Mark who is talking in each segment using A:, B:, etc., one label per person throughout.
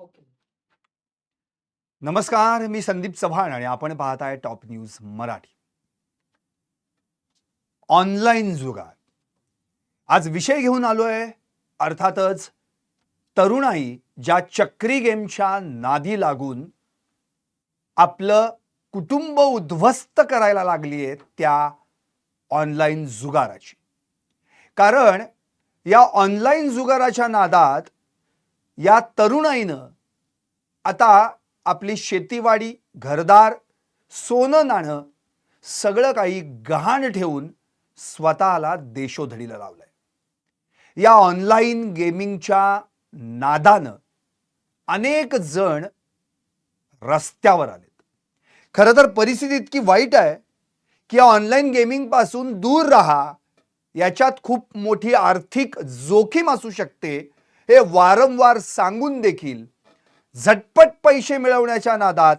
A: Okay.
B: नमस्कार मी संदीप चव्हाण आणि आपण पाहत आहे टॉप न्यूज मराठी. ऑनलाईन जुगार आज विषय घेऊन आलोय अर्थातच तरुणाई ज्या चक्री गेमच्या नादी लागून आपलं कुटुंब उद्ध्वस्त करायला लागली आहे त्या ऑनलाईन जुगाराची. कारण या ऑनलाईन जुगाराच्या नादात या तरुणाईनं आता आपली शेतीवाडी घरदार सोनं नाणं सगळं काही गहाण ठेवून स्वतःला देशोधडीला लावलंय. या ऑनलाईन गेमिंगच्या नादानं अनेक जण रस्त्यावर आलेत. खरं तर परिस्थिती इतकी वाईट आहे की या ऑनलाईन गेमिंगपासून दूर राहा याच्यात खूप मोठी आर्थिक जोखीम असू शकते हे वारंवार सांगून देखील झटपट पैसे मिळवण्याच्या नादात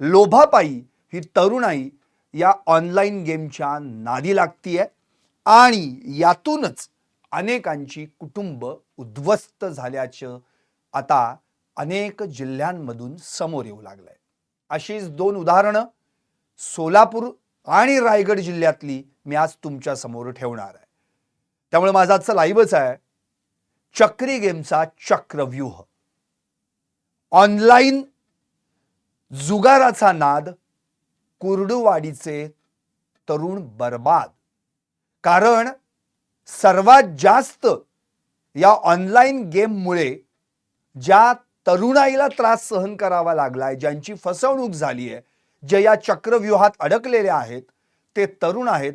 B: लोभापायी ही तरुणाई या ऑनलाईन गेमच्या नादी लागतीये आणि यातूनच अनेकांची कुटुंब उद्ध्वस्त झाल्याचं आता अनेक जिल्ह्यांमधून समोर येऊ लागलंय. अशीच दोन उदाहरणं सोलापूर आणि रायगड जिल्ह्यातली मी आज तुमच्यासमोर ठेवणार आहे. त्यामुळे माझा आजचा लाईव्हच आहे. चक्री गेमचा चक्रव्यूह. ऑनलाईन जुगाराचा नाद कुर्डुवाडीचे तरुण बर्बाद. कारण सर्वात जास्त या ऑनलाईन गेममुळे ज्या तरुणाईला त्रास सहन करावा लागलाय ज्यांची फसवणूक झाली आहे जे या चक्रव्यूहात अडकलेले आहेत ते तरुण आहेत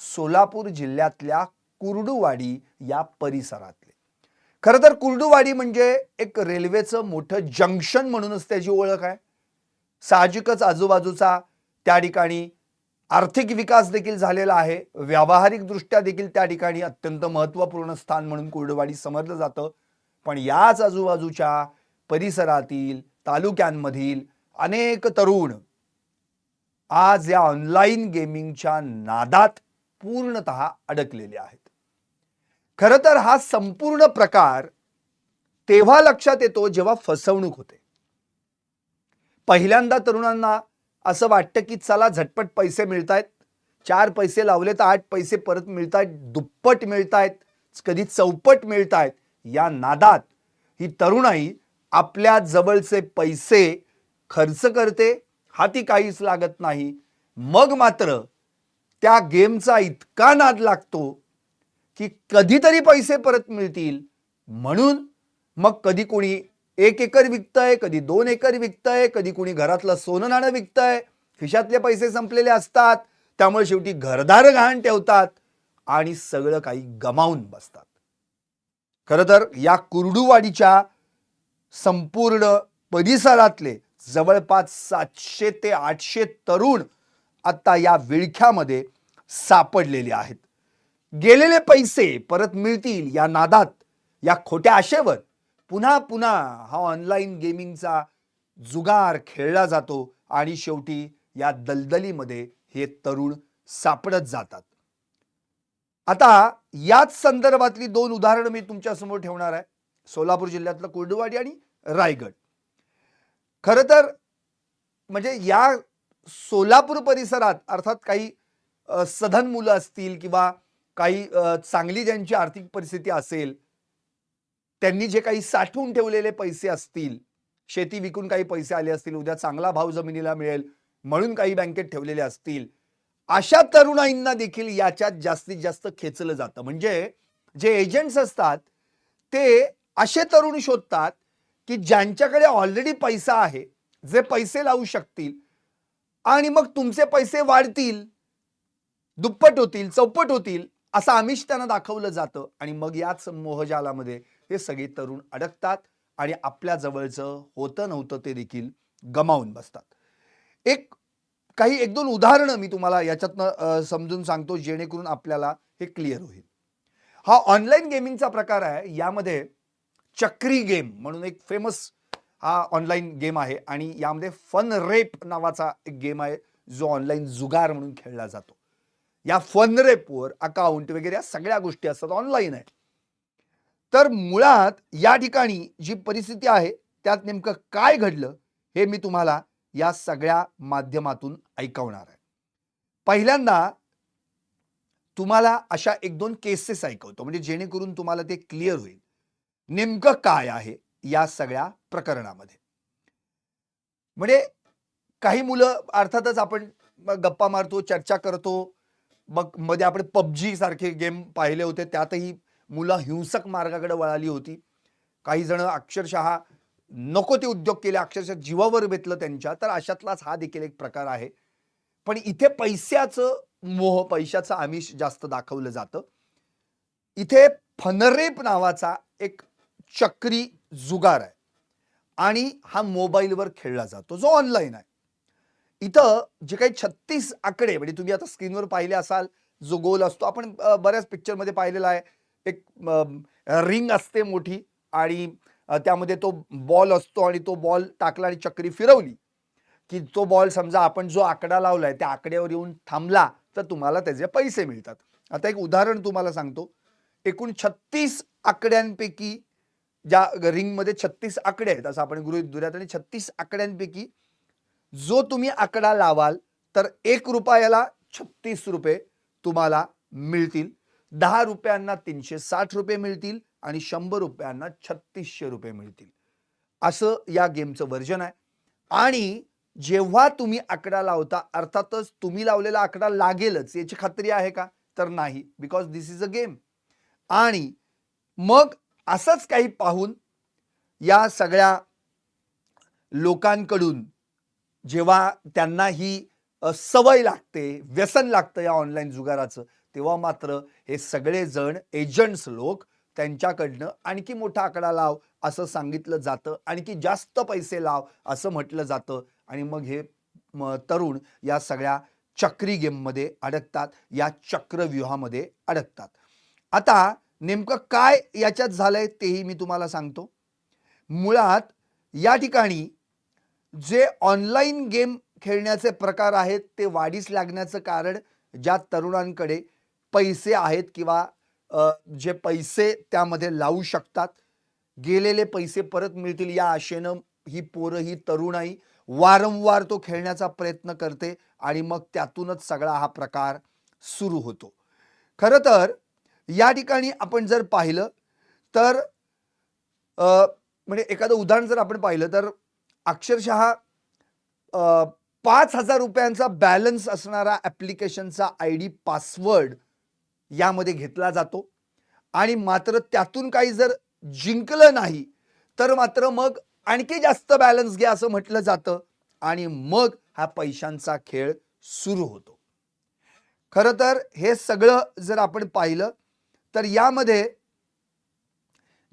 B: सोलापूर जिल्ह्यातल्या कुर्डुवाडी या परिसरात. खरं तर कुर्डुवाडी म्हणजे एक रेल्वेचं मोठं जंक्शन म्हणूनच त्याची ओळख आहे. साहजिकच आजूबाजूचा त्या ठिकाणी आर्थिक विकास देखील झालेला आहे. व्यावहारिकदृष्ट्या देखील त्या ठिकाणी अत्यंत महत्त्वपूर्ण स्थान म्हणून कुर्डुवाडी समजलं जातं. पण याच आजूबाजूच्या परिसरातील तालुक्यांमधील अनेक तरुण आज या ऑनलाईन गेमिंगच्या नादात पूर्णतः अडकलेले आहेत. खरं तर हा संपूर्ण प्रकार तेव्हा लक्षात येतो जेव्हा फसवणूक होते. पहिल्यांदा तरुणांना असं वाटतं की चला झटपट पैसे मिळतायत. चार पैसे लावले तर आठ पैसे परत मिळतायत दुप्पट मिळतायत कधी चौपट मिळतायत. या नादात ही तरुणाई आपल्या जवळचे पैसे खर्च करते हाती काहीच लागत नाही. मग मात्र त्या गेमचा इतका नाद लागतो की कधीतरी पैसे परत मिळतील. म्हणून मग कधी कोणी एक एकर विकतंय कधी दोन एकर विकतंय कधी कोणी घरातलं सोनं नाणं विकतंय खिशातले पैसे संपलेले असतात त्यामुळे शेवटी घरदार घाण ठेवतात आणि सगळं काही गमावून बसतात. खरं तर या कुर्डूवाडीच्या संपूर्ण परिसरातले जवळपास सातशे ते आठशे तरुण आता या विळख्यामध्ये सापडलेले आहेत. गेलेले पैसे परत मिळतील या नादात या खोट्या आशेवर. पुन्हा पुन्हा हा ऑनलाईन गेमिंगचा जुगार खेळला जातो आणि शेवटी या दलदलीमध्ये हे तरुण सापडत जातात. आता याच संदर्भातली दोन उदाहरणं मी तुमच्यासमोर ठेवणार आहे. सोलापूर जिल्ह्यातलं कुर्डुवाडी आणि रायगड. खरं तर म्हणजे या सोलापूर परिसरात अर्थात काही सधन मुलं असतील किंवा काही चांगली ज्यांची आर्थिक परिस्थिती असेल त्यांनी जे काही साठवून ठेवलेले पैसे असतील शेती विकून काही पैसे आले असतील उद्या चांगला भाव जमिनीला मिळेल म्हणून काही बँकेत ठेवलेले असतील अशा तरुणाईंना देखील याच्यात जास्तीत जास्त खेचलं जातं. म्हणजे जे एजंट्स असतात ते असे तरुण शोधतात की ज्यांच्याकडे ऑलरेडी पैसा आहे जे पैसे लावू शकतील आणि मग तुमचे पैसे वाढतील दुप्पट होतील चौपट होतील असं आमिष त्यांना दाखवलं जातं आणि मग याच मोहजालामध्ये हे सगळे तरुण अडकतात आणि आपल्या जवळचं होतं नव्हतं ते देखील गमावून बसतात. एक काही एक दोन उदाहरणं मी तुम्हाला याच्यातनं समजून सांगतो जेणेकरून आपल्याला हे क्लिअर होईल. हा ऑनलाईन गेमिंगचा प्रकार आहे यामध्ये चक्री गेम म्हणून एक फेमस हा ऑनलाईन गेम आहे आणि यामध्ये फन रेप नावाचा एक गेम आहे जो ऑनलाईन जुगार म्हणून खेळला जातो. या फन रेपवर अकाउंट वगैरे या सगळ्या गोष्टी असतात ऑनलाईन आहे. तर मुळात या ठिकाणी जी परिस्थिती आहे त्यात नेमकं काय घडलं हे मी तुम्हाला या सगळ्या माध्यमातून ऐकवणार आहे. पहिल्यांदा तुम्हाला अशा एक दोन केसेस ऐकवतो म्हणजे जेणेकरून तुम्हाला ते क्लिअर होईल. नेमकं काय आहे या सगळ्या प्रकरणामध्ये? म्हणजे काही मुलं अर्थातच आपण गप्पा मारतो चर्चा करतो मग मध्ये आपण पबजी सारखे गेम पाहिले होते. त्यातही मुलं हिंसक मार्गाकडे वळाली होती. काही जण अक्षरशः नको ते उद्योग केले अक्षरशः जीवावर बेतलं त्यांच्या. तर अशातलाच हा देखील एक प्रकार आहे. पण इथे पैशाचं मोह पैशाचं आमिष जास्त दाखवलं जातं. इथे फनरेप नावाचा एक चक्री जुगार आहे. आणि हा मोबाईलवर खेळला जातो. जो ऑनलाईन आहे. इथं जे काही छत्तीस आकडे म्हणजे तुम्ही आता स्क्रीनवर पाहिले असाल जो गोल असतो आपण बऱ्याच पिक्चरमध्ये पाहिलेला आहे. एक रिंग असते मोठी आणि त्यामध्ये तो बॉल असतो आणि तो बॉल टाकला आणि चक्री फिरवली. की तो बॉल समजा आपण जो आकडा लावलाय त्या आकड्यावर येऊन थांबला तर तुम्हाला त्याचे पैसे मिळतात. आता एक उदाहरण तुम्हाला सांगतो. एकूण छत्तीस आकड्यांपैकी ज्या रिंगमध्ये छत्तीस आकडे आहेत असं आपण गृहित धुऱ्यात आणि छत्तीस आकड्यांपैकी जो तुम्ही आकडा लावाल तर एक रुपयाला छत्तीस रुपये तुम्हाला मिळतील. दहा रुपयांना तीनशे साठ रुपये मिळतील आणि शंभर रुपयांना छत्तीसशे रुपये मिळतील. असं या गेमचं वर्जन आहे. आणि जेव्हा तुम्ही आकडा लावता अर्थातच तुम्ही लावलेला आकडा लागेलच याची खात्री आहे का? तर नाही because this is a game आणि मग असंच काही पाहून या सगळ्या लोकांकडून जेव्हा त्यांना ही सवय लागते व्यसन लागतं या ऑनलाईन जुगाराचं तेव्हा मात्र हे सगळेजण एजंट्स लोक त्यांच्याकडनं आणखी मोठा आकडा लाव असं सांगितलं जातं. आणखी जास्त पैसे लाव असं म्हटलं जातं. आणि मग हे तरुण या सगळ्या चक्री गेममध्ये अडकतात या चक्रव्यूहामध्ये अडकतात. आता नेमकं काय याच्यात झालंय तेही मी तुम्हाला सांगतो. मुळात या ठिकाणी जे ऑनलाईन गेम खेळण्याचे प्रकार आहेत ते वाढीस लागण्याचं कारण ज्या तरुणांकडे पैसे आहेत किंवा जे पैसे त्यामध्ये लावू शकतात गेलेले पैसे परत मिळतील या आशेनं ही पोरं ही तरुणाई वारंवार तो खेळण्याचा प्रयत्न करते आणि मग त्यातूनच सगळा हा प्रकार सुरू होतो. खरं तर या ठिकाणी आपण जर पाहिलं तर म्हणजे एखादं उदाहरण जर आपण पाहिलं तर अक्षरशः पाच हजार रुपयांचा बॅलन्स असणारा ॲप्लिकेशनचा आय डी पासवर्ड यामध्ये घेतला जातो. आणि मात्र त्यातून काही जर जिंकलं नाही तर मात्र मग आणखी जास्त बॅलन्स घ्या असं म्हटलं जातं आणि मग हा पैशांचा खेळ सुरू होतो. खरं तर हे सगळं जर आपण पाहिलं तर यामध्ये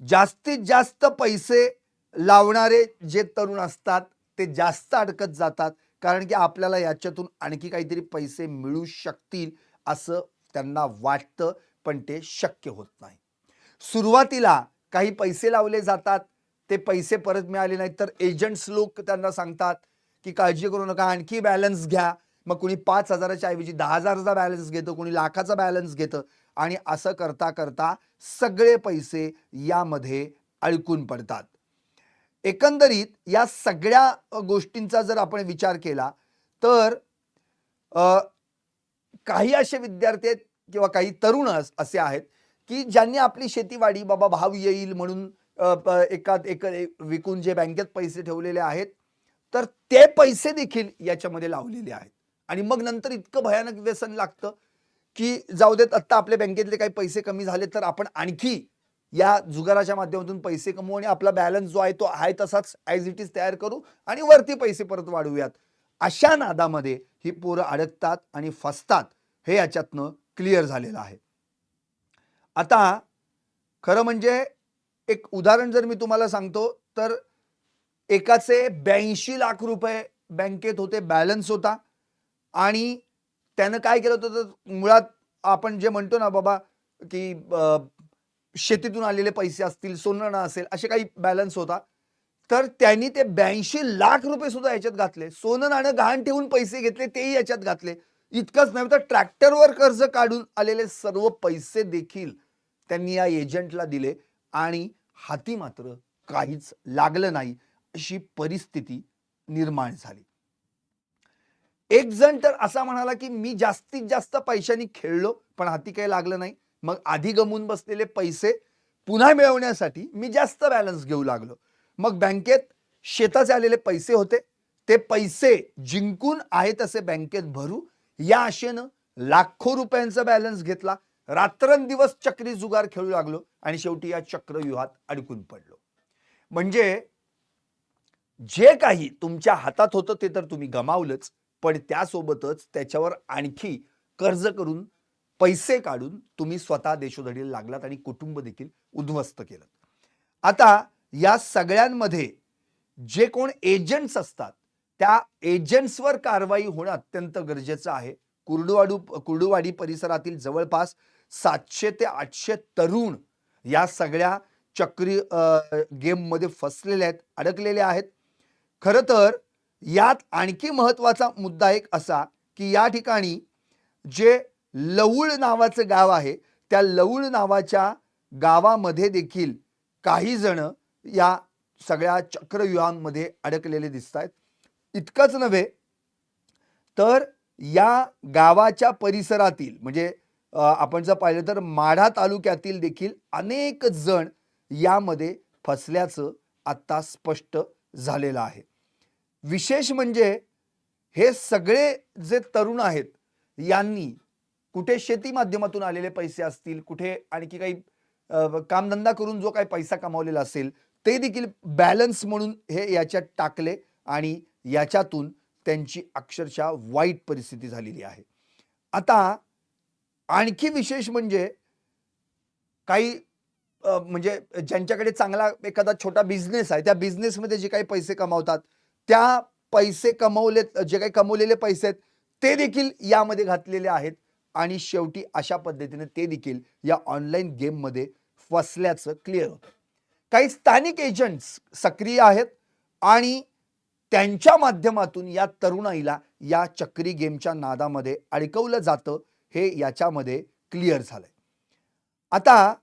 B: जास्तीत जास्त पैसे लावणारे जे तरुण असतात ते जास्त अडकत जातात. कारण की आपल्याला याच्यातून आणखी काहीतरी पैसे मिळू शकतील असं त्यांना वाटतं पण ते शक्य होत नाही. सुरुवातीला काही पैसे लावले जातात. ते पैसे परत मिळाले नाहीत तर एजंट्स लोक त्यांना सांगतात की काळजी करू नका आणखी बॅलन्स घ्या. मग कुणी पाच हजाराच्या ऐवजी दहा हजाराचा बॅलन्स घेतं कुणी लाखाचा बॅलन्स घेतं. आणि असं करता करता सगळे पैसे यामध्ये अडकून पडतात. एकंदरीत या सगळ्या गोष्टींचा जर आपण विचार केला तर काही असे विद्यार्थी आहेत किंवा काही तरुण असे आहेत की ज्यांनी आपली शेतीवाडी बाबा भाव येईल म्हणून एकात एक विकून जे बँकेत पैसे ठेवलेले आहेत तर ते पैसे देखील याच्यामध्ये लावलेले आहेत. आणि मग नंतर इतकं भयानक व्यसन लागतं की जाऊ देत आत्ता आपल्या बँकेतले काही पैसे कमी झाले तर आपण आणखी या जुगाराच्या माध्यमातून पैसे कमवू आणि आपला बॅलन्स जो आहे तो आहे तसाच ॲज इट इज तयार करू आणि वरती पैसे परत वाढवूयात. अशा नादामध्ये ही पोरं अडकतात आणि फसतात हे याच्यातनं क्लिअर झालेलं आहे. आता खरं म्हणजे एक उदाहरण जर मी तुम्हाला सांगतो तर एकाचे ब्याऐंशी लाख रुपये बँकेत होते बॅलन्स होता. आणि त्यानं काय केलं होतं तर मुळात आपण जे म्हणतो ना बाबा की शेतीतून आलेले पैसे असतील सोनं असेल असे काही बॅलन्स होता. तर त्यांनी ते ब्याऐंशी लाख रुपये सुद्धा याच्यात घातले. सोनं नाणं गहाण ठेवून पैसे घेतले तेही याच्यात घातले. इतकंच नाही तर ट्रॅक्टरवर कर्ज काढून आलेले सर्व पैसे देखील त्यांनी या एजंटला दिले. आणि हाती मात्र काहीच लागलं नाही अशी परिस्थिती निर्माण झाली. एक जण तर असा म्हणाला की मी जास्तीत जास्त पैशांनी खेळलो पण हाती काही लागलं नाही. मग आधी गमवून बसलेले पैसे पुन्हा मिळवण्यासाठी मी जास्त बॅलन्स घेऊ लागलो. मग बँकेत शेताचे आलेले पैसे होते. ते पैसे जिंकून आहे तसे बँकेत भरू. या आशेनं लाखो रुपयांचा बॅलन्स घेतला. रात्रंदिवस चक्री जुगार खेळू लागलो आणि शेवटी या चक्रव्यूहात अडकून पडलो. म्हणजे जे काही तुमच्या हातात होतं ते तर तुम्ही गमावलंच पण त्यासोबतच त्याच्यावर आणखी कर्ज करून पैसे काढून तुम्ही स्वतः देशोधडीला लागलात आणि कुटुंब देखील उद्ध्वस्त केलं. आता या सगळ्यांमध्ये जे कोण एजंट्स असतात त्या एजंट्सवर कारवाई होणं अत्यंत गरजेचं आहे. कुर्डुवाडू कुर्डुवाडी परिसरातील जवळपास सातशे ते आठशे तरुण या सगळ्या चक्री गेममध्ये फसलेले आहेत अडकलेले आहेत. खरं तर यात आणखी महत्त्वाचा मुद्दा एक असा की या ठिकाणी जे लवूळ नावाचं गाव आहे. त्या लवूळ नावाच्या गावामध्ये देखील काही जण या सगळ्या चक्रव्यूहांमध्ये अडकलेले दिसत आहेत इतकंच नव्हे तर या गावाच्या परिसरातील म्हणजे आपण जर पाहिलं तर माढा तालुक्यातील देखील अनेक जण यामध्ये फसल्याचं आत्ता स्पष्ट झालेलं आहे. विशेष म्हणजे हे सगळे जे तरुण आहेत यांनी कुठे शेती माध्यमातून आलेले पैसे असतील कुठे आणखी काही कामधंदा करून जो काही पैसा कमावलेला असेल ते देखील बॅलन्स म्हणून हे याच्यात टाकले आणि याच्यातून त्यांची अक्षरशः वाईट परिस्थिती झालेली आहे. आता आणखी विशेष म्हणजे काही म्हणजे ज्यांच्याकडे चांगला एखादा छोटा बिझनेस आहे त्या बिझनेसमध्ये जे काही पैसे कमावतात त्या पैसे कमवले जे काही कमवलेले पैसे आहेत ते देखील यामध्ये घातलेले आहेत. आणि शेवटी अशा पद्धतीने ते देखील या ऑनलाईन गेममध्ये फसल्याचं क्लिअर होतं. काही स्थानिक एजंट्स सक्रिय आहेत आणि त्यांच्या माध्यमातून या तरुणाईला या चक्री गेमच्या नादामध्ये अडकवलं जातं हे याच्यामध्ये क्लिअर झालंय. आता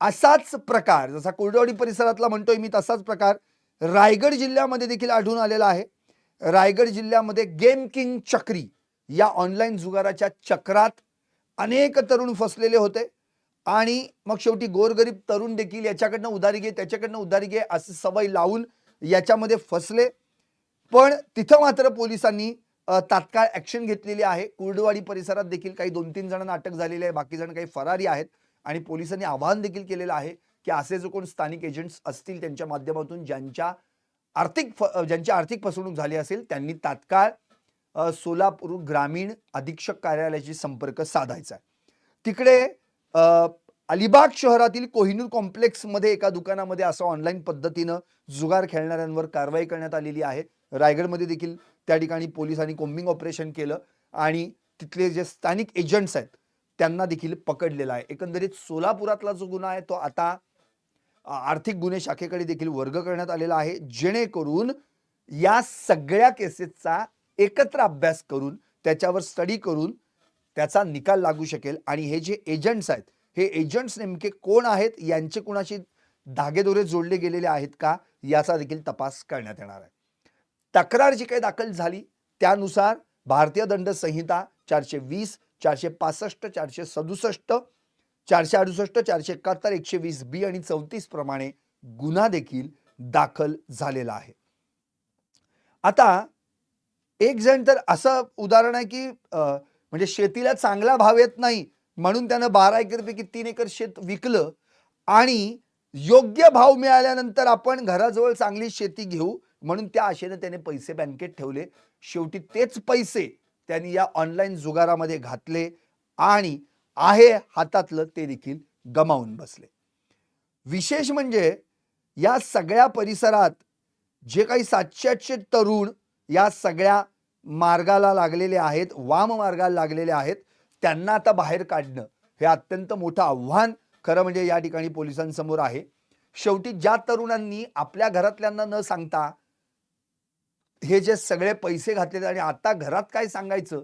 B: असाच प्रकार जसा कुर्डवाडी परिसरातला म्हणतोय मी तसाच प्रकार रायगड जिल्ह्यामध्ये देखील आढळून आलेला आहे. रायगड जिल्ह्यामध्ये गेम किंग चक्री या ऑनलाईन जुगाराच्या चक्रात अनेक तरुण फसलेले होते. आणि मग शेवटी गोरगरीब तरुण देखील याच्याकडनं उधारी घे त्याच्याकडनं उधारी घे अशी सवय लावून याच्यामध्ये फसले. पण तिथं मात्र पोलिसांनी तात्काळ ॲक्शन घेतलेली आहे. कुर्डवाडी परिसरात देखील काही दोन तीन जणांना अटक झालेली आहे. बाकी जण काही फरारी आहेत. आणि पोलिसांनी आवाहन देखील केलेलं आहे की असे जो कोण स्थानिक एजंट्स असतील त्यांच्या माध्यमातून ज्यांच्या आर्थिक फ ज्यांची आर्थिक फसवणूक झाली असेल त्यांनी तात्काळ सोलापूर ग्रामीण अधीक्षक कार्यालयाशी संपर्क साधायचा आहे. तिकडे अलिबाग शहरातील कोहिनूर कॉम्प्लेक्समध्ये एका दुकानामध्ये असं ऑनलाईन पद्धतीनं जुगार खेळणाऱ्यांवर कारवाई करण्यात आलेली आहे. रायगडमध्ये देखील त्या ठिकाणी पोलिसांनी कोम्बिंग ऑपरेशन केलं आणि तिथले जे स्थानिक एजंट्स आहेत त्यांना देखील पकडलेला आहे. एकंदरीत सोलापुरातला जो गुन्हा आहे तो आता आर्थिक गुन्हे शाखेकडे देखील वर्ग करण्यात आलेला आहे. जेणेकरून या सगळ्या केसेसचा एकत्र अभ्यास करून त्याच्यावर स्टडी करून त्याचा निकाल लागू शकेल. आणि हे जे एजंट्स आहेत हे एजंट्स नेमके कोण आहेत? यांचे कुणाशी धागेदोरे जोडले गेलेले आहेत का? याचा देखील तपास करण्यात येणार आहे. तक्रार जी काही दाखल झाली त्यानुसार भारतीय दंड संहिता चारशे वीस चारशे पासष्ट चारशे सदुसष्ट चारशे अडुसष्ट चारशे एकाहत्तर एकशे वीस बी आणि चौतीस प्रमाणे गुन्हा देखील दाखल झालेला आहे. आता एक जण तर असं उदाहरण आहे की म्हणजे शेतीला चांगला भाव येत नाही म्हणून त्यानं बारा एकरपैकी तीन एकर शेत विकलं आणि योग्य भाव मिळाल्यानंतर आपण घराजवळ चांगली शेती घेऊ म्हणून त्या आशेने त्याने पैसे बँकेत ठेवले. शेवटी तेच पैसे त्यांनी या ऑनलाईन जुगारामध्ये घातले आणि आहे हातातलं ते देखील गमावून बसले. विशेष म्हणजे या सगळ्या परिसरात जे काही सातशे आठशे तरुण या सगळ्या मार्गाला लागलेले आहेत वाम मार्गाला लागलेले आहेत त्यांना आता बाहेर काढणं हे अत्यंत मोठं आव्हान खरं म्हणजे या ठिकाणी पोलिसांसमोर आहे. शेवटी ज्या तरुणांनी आपल्या घरातल्यांना न सांगता हे जे सगळे पैसे घातलेले आणि आता घरात काय सांगायचं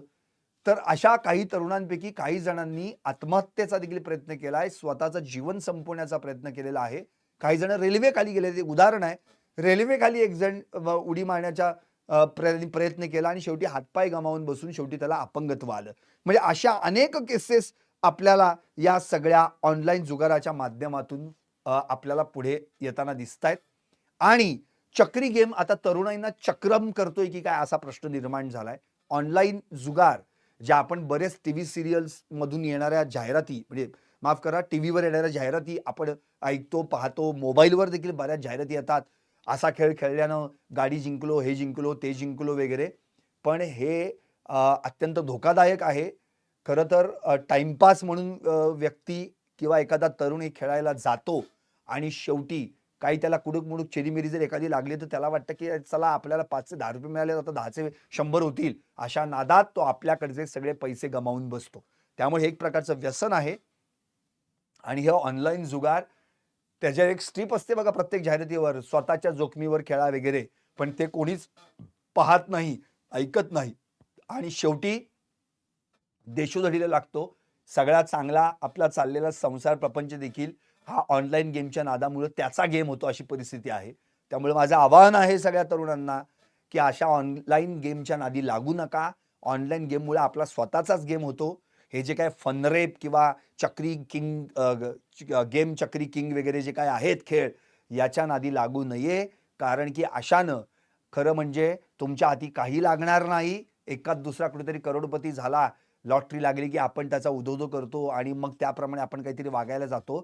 B: तर अशा काही तरुणांपैकी काही जणांनी आत्महत्येचा देखील प्रयत्न केला आहे स्वतःचं जीवन संपवण्याचा प्रयत्न केलेला आहे. काही जण रेल्वेखाली गेले ते उदाहरण आहे. रेल्वेखाली एक जण उडी मारण्याच्या अ, प्रयत्न केला आणि शेवटी हातपाय गमावून बसून शेवटी त्याला अपंगत्व आलं. म्हणजे अशा अनेक केसेस आपल्याला या सगळ्या ऑनलाईन जुगाराच्या माध्यमातून आपल्याला पुढे येताना दिसत आहेत आणि चक्री गेम आता तरुणाईंना चक्रम करतोय की काय असा प्रश्न निर्माण झालाय. ऑनलाईन जुगार ज्या आपण बरेच टी व्ही सिरियल्स मधून येणाऱ्या जाहिराती म्हणजे माफ करा टी व्हीवर येणाऱ्या जाहिराती आपण ऐकतो पाहतो मोबाईलवर देखील बऱ्याच जाहिराती येतात. असा खेळ खेळल्यानं गाडी जिंकलो हे जिंकलो ते जिंकलो वगैरे. पण हे अत्यंत धोकादायक आहे. खरं तर टाइमपास म्हणून व्यक्ती किंवा एखादा तरुण हे खेळायला जातो आणि शेवटी काही त्याला कुडूक मुडूक चिरीमिरी जर एखादी लागली तर त्याला वाटतं की चला आपल्याला पाचशे दहा रुपये मिळाले आता दहाचे शंभर होतील. अशा नादात तो आपल्याकडचे सगळे पैसे गमावून बसतो. त्यामुळे हे एक प्रकारचं व्यसन आहे. आणि हे ऑनलाईन जुगार त्याच्या एक स्ट्रीप असते बघा प्रत्येक जाहिरातीवर स्वतःच्या जोखमीवर खेळा वगैरे पण ते कोणीच पाहत नाही ऐकत नाही. आणि शेवटी देशोधडीला लागतो. सगळा चांगला आपला चाललेला संसार प्रपंच देखील हा ऑनलाईन गेमच्या नादामुळे त्याचा गेम होतो अशी परिस्थिती आहे. त्यामुळे माझं आवाहन आहे सगळ्या तरुणांना की अशा ऑनलाईन गेमच्या नादी लागू नका. ऑनलाईन गेममुळे आपला स्वतःचाच गेम होतो. हे जे काय फनरेप किंवा चक्री किंग गेम चक्री किंग वगैरे जे काय आहेत खेळ याच्या नादी लागू नये. कारण की अशानं खरं म्हणजे तुमच्या हाती काही लागणार नाही. एकाच दुसरा कुठेतरी करोडपती झाला लॉटरी लागली की आपण त्याचा उदोदो करतो आणि मग त्याप्रमाणे आपण काहीतरी वागायला जातो.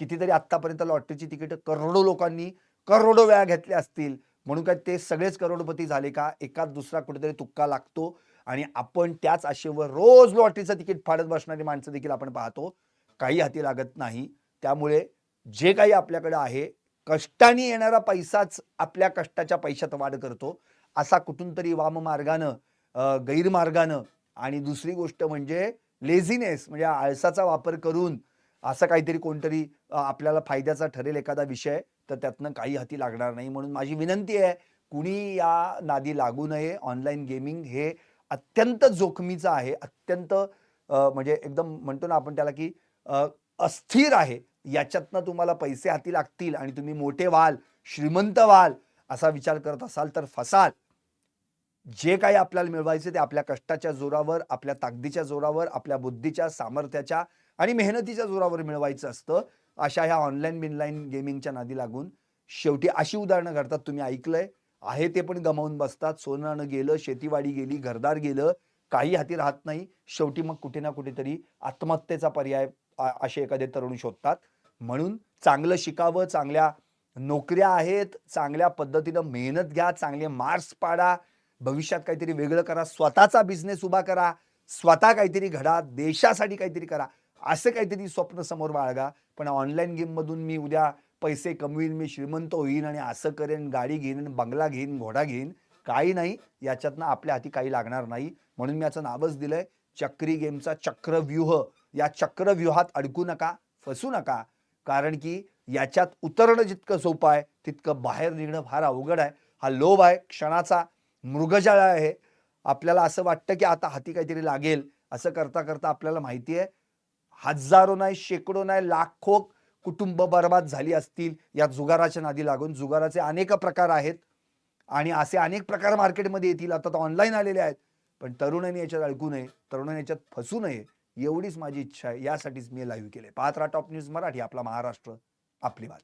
B: कितीतरी आत्तापर्यंत लॉटरीची तिकीटं करोडो लोकांनी करोडो वेळा घेतल्या असतील. म्हणून काय ते सगळेच करोडपती झाले का? एकाच दुसरा कुठेतरी तुक्का लागतो. आणि आपण त्याच आशेवर रोज लॉटरीचं तिकीट फाडत बसणारी माणसं देखील आपण पाहतो. काही हाती लागत नाही. त्यामुळे जे काही आपल्याकडे आहे कष्टाने येणारा पैसाच आपल्या कष्टाच्या पैशात वाढ करतो. असा कुठून तरी वाममार्गानं गैरमार्गानं आणि दुसरी गोष्ट म्हणजे लेझिनेस म्हणजे आळसाचा वापर करून असं काहीतरी कोणतरी आपल्याला फायद्याचा ठरेल एखादा विषय तर त्यातनं काही हाती लागणार नाही. म्हणून माझी विनंती आहे कुणी या नादी लागू नये. ऑनलाईन गेमिंग हे अत्यंत जोखमीचं आहे अत्यंत म्हणजे एकदम म्हणतो ना आपण त्याला की अस्थिर आहे. याच्यातनं तुम्हाला पैसे हाती लागतील आणि तुम्ही मोठे व्हाल श्रीमंत व्हाल असा विचार करत असाल तर फसाल. जे काही आपल्याला मिळवायचे ते आपल्या कष्टाच्या जोरावर आपल्या ताकदीच्या जोरावर आपल्या बुद्धीच्या सामर्थ्याच्या आणि मेहनतीच्या जोरावर मिळवायचं असतं. अशा ह्या ऑनलाईन बिनलाईन गेमिंगच्या नादी लागून शेवटी अशी उदाहरणं घडतात तुम्ही ऐकलंय. आहे ते पण गमावून बसतात. सोनं गेलं शेतीवाडी गेली घरदार गेलं काही हाती राहत नाही. शेवटी मग कुठे ना कुठेतरी आत्महत्येचा पर्याय असे एखादे तरुण शोधतात. म्हणून चांगलं शिकावं चांगल्या नोकऱ्या आहेत चांगल्या पद्धतीनं मेहनत घ्या चांगले मार्क्स पाडा भविष्यात काहीतरी वेगळं करा स्वतःचा बिझनेस उभा करा स्वतः काहीतरी घडा देशासाठी काहीतरी करा असं काहीतरी स्वप्न समोर बाळगा. पण ऑनलाईन गेममधून मी उद्या पैसे कमवीन मी श्रीमंत होईन आणि असं करेन गाडी घेईन आणि बंगला घेईन घोडा घेईन काही नाही. याच्यातनं आपल्या हाती काही लागणार नाही. म्हणून मी याचं नावच दिलंय चक्री गेमचा चक्रव्यूह. या चक्रव्यूहात अडकू नका फसू नका. कारण की याच्यात उतरणं जितकं सोपं आहे तितकं बाहेर निघणं फार अवघड आहे. हा लोभ आहे क्षणाचा मृगजाळ आहे. आपल्याला असं वाटतं की आता हाती काहीतरी लागेल. असं करता करता आपल्याला माहिती आहे हजारो नाही शेकडो नाही लाखो कुटुंब बर्बाद झाली असतील या जुगाराच्या नादी लागून जुगाराचे अनेक प्रकार आहेत. आणि असे अनेक प्रकार मार्केटमध्ये येतील आता तर ऑनलाईन आलेले आहेत. पण तरुणांनी याच्यात अडकू नये तरुणांनी याच्यात फसू नये एवढीच माझी इच्छा आहे. यासाठीच मी लाईव्ह केले पाहत राहा टॉप न्यूज मराठी आपला महाराष्ट्र आपली बात